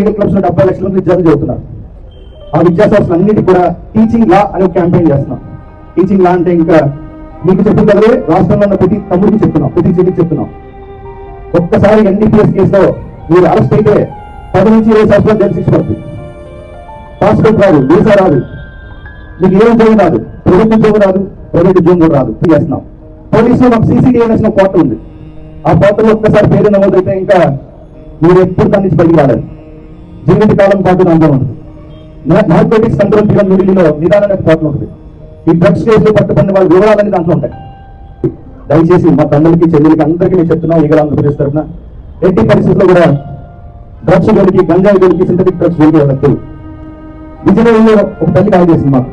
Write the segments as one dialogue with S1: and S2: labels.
S1: Eagle క్లబ్స్లో డెబ్బై లక్షల మంది విద్యార్థులు చదువుతున్నారు. ఆ విద్యా సంస్థలు అన్నిటి కూడా టీచింగ్ లా అనే క్యాంపెయిన్ చేస్తున్నాం. టీచింగ్ లా అంటే ఇంకా మీకు చెప్పిన కదలే రాష్ట్రంలో ఉన్న ప్రతి తమ్ముడికి చెప్తున్నాం ప్రతి చెట్టుకి చెప్తున్నాం. ఒక్కసారి ఎన్డీపీఎస్ కేసులో మీరు అరెస్ట్ అయితే పది నుంచి ఇరవై సంవత్సరాలు జైలు శిక్ష పడుతుంది. పాస్పోర్ట్ రాదు వీసా రాదు. మీకు ఏ ఉద్యోగం రాదు ప్రభుత్వ ఉద్యోగం రాదు ప్రైవేట్ ఉద్యోగం కూడా రాదు. చేస్తున్నాం. పోలీసులో మాకు సీసీటీవీ అనేసిన కోట ఉంది. ఆ కోటలో ఒక్కసారి పేరు నమోదైతే ఇంకా మీరు ఎప్పుడు దాని నుంచి బయటికి రాలేదు. జీవిత కాలం పాటు దాంట్లో ఉంటుంది. నార్కోటిక్స్ కంట్రోల్ బ్యూరో న్యూఢిల్లీలో నిదానం అనే కోట ఉంటుంది. ఈ డ్రగ్స్ కేసులో పట్టుకున్న వాళ్ళ వివరాలన్నీ దాంట్లో ఉంటాయి. దయచేసి మా తమ్ముడికి చెల్లెలకి అందరికీ నేను చెప్తున్నాం ఈగల ఆంధ్రప్రదేశ్ తరఫున ఎట్టి పరిస్థితుల్లో కూడా డ్రగ్స్ గడికి గంజాయి గడికి సింథటిక్ డ్రగ్స్ గడికి వెళ్ళద్దు. విజయనగరంలో ఒక తల్లి కాల్ చేసింది మాకు.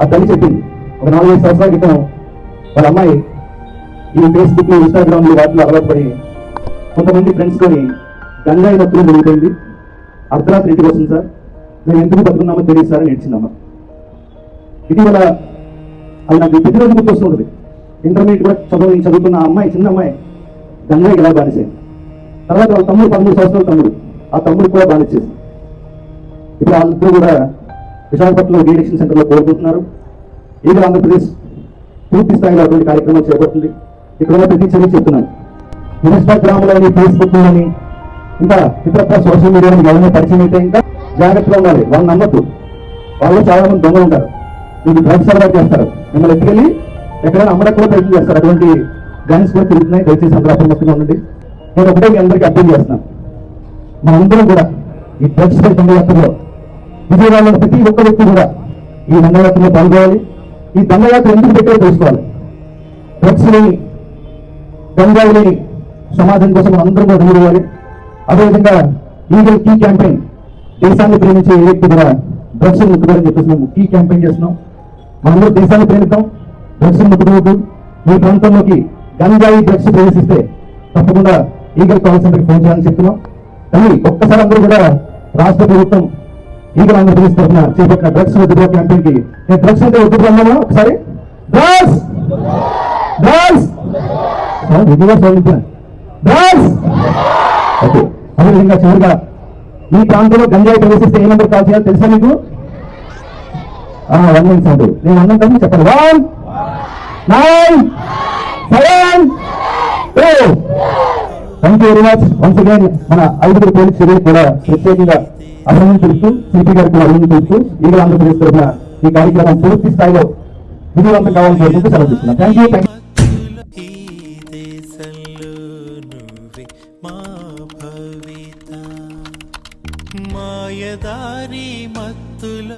S1: ఆ తల్లి చెప్పింది. ఒక నాలుగైదు సంవత్సరాల క్రితం వాళ్ళ అమ్మాయి ఈ ఫేస్బుక్లో ఇన్స్టాగ్రామ్లో వాటిలో అలవాటు పడి కొంతమంది ఫ్రెండ్స్ తోని గంజాయి నొప్పులు జరిగిపోయింది అర్ధరాత్రి ఇంటికి వస్తుంది సార్? మేము ఎందుకు బతుకున్నామో తెలియదు సార్ అని ఏడ్చిందమ్మ. ఇటీవల అది నాకు ప్రతి రోజు గుర్తొస్తుంటుంది ఇంటర్మీడియట్ కూడా చదువు చదువుతున్న అమ్మాయి చిన్న అమ్మాయి గంజాయికి ఇలా బానిసేది? తర్వాత వాళ్ళ తమ్ముడు పదమూడు సంవత్సరాల తమ్ముడు. ఆ తమ్ముడు కూడా బానిచ్చేసి ఇప్పుడు వాళ్ళిద్దరూ కూడా విశాఖపట్నంలో డీడక్షన్ సెంటర్లో కోరుకుంటున్నారు. ఇది ఆంధ్రప్రదేశ్ పూర్తి స్థాయిలో అటువంటి కార్యక్రమం చేపడుతుంది. ఇక్కడ ప్రతి చర్య చెప్తున్నాను. ఇన్స్టాగ్రామ్లోని ఫేస్బుక్ అని ఇంకా ఇతరత్ర సోషల్ మీడియా ఎవరైనా పరిచయం అయితే ఇంకా జాగ్రత్తగా ఉండాలి. వాళ్ళని నమ్మద్దు. వాళ్ళు చాలా మంది దొంగలు ఉంటారు. మీకు డ్రగ్స్ సరఫరా చేస్తారు. మిమ్మల్ని ఎత్తుకెళ్ళి ఎక్కడైనా అమ్మడానికి కూడా ప్రయత్నం చేస్తారు. అటువంటి గన్స్ కూడా తిరుగుతున్నాయి. దయచేసి అందరూ అప్రమత్తంగా ఉండండి. నేను ఒకటే మీ అందరికీ అర్థం చేస్తున్నాను మనందరం కూడా ఈ డ్రగ్స్ దండయాత్రలో విజయవాడలో ప్రతి ఒక్క వ్యక్తి కూడా ఈ దండయాత్రలో పాల్గొనాలి. ఈ దండయాత్ర ఎందుకు పెట్టారో తెలుసుకోవాలి. డ్రగ్స్ లేని గంజాయి లేని సమాజం కోసం అందరం కూడా నిలబడాలి అదేవిధంగా ఈగల్ కీ క్యాంపెయిన్. దేశాన్ని ప్రేమించే ఏ వ్యక్తి కూడా డ్రగ్స్ ముట్టుకోవాలని చెప్పేసి మేము కీ క్యాంపెయిన్ చేస్తున్నాం. మనందరూ దేశాన్ని ప్రేమిద్దాం డ్రగ్స్ ముట్టుకోవద్దు. మీ ప్రాంతంలోకి గంజాయి డ్రగ్స్ ప్రవేశిస్తే తప్పకుండా ఈగల్ కాల్ సెంటర్కి ఫోన్ చేయాలని చెప్తున్నాం. కానీ ఒక్కసారి అందరూ కూడా రాష్ట్ర ప్రభుత్వం ఈగల్ ఆంధ్రప్రదేశ్ తరఫున చేపట్టిన డ్రగ్స్ వద్దు క్యాంపెయిన్కి నేను డ్రగ్స్ అంటే వద్దు అన్నామా ఒకసారి? డ్రగ్స్! డ్రగ్స్! విజయవాడ సాధించాను డ్రగ్స్! ఓకే. అదేవిధంగా చివరిగా ఈ ప్రాంతంలో గంజాయి ప్రవేశిస్తే ఏ నెంబర్ కాల్ చేయాలి? తెలుసా మీకు? వన్ నైన్ సెవెన్ నేను అన్నం కానీ చెప్పండి one nine seven two thank you very much once again మన ఐదుగురు పోలీస్ చర్యలు కూడా ప్రత్యేకంగా అభినందన తెలుస్తూ సిపి గారికి కూడా అభినందన తెలుస్తూ ఈగల ఆంధ్రప్రదేశ్ తరఫున ఈ కార్యక్రమం పూర్తి స్థాయిలో విజయవంతం కావాలని కోరుకుంటూ సెలవు తీసుకున్నాను థ్యాంక్ యూ థ్యాంక్
S2: యూ భవిత మాయదారి మత్తుల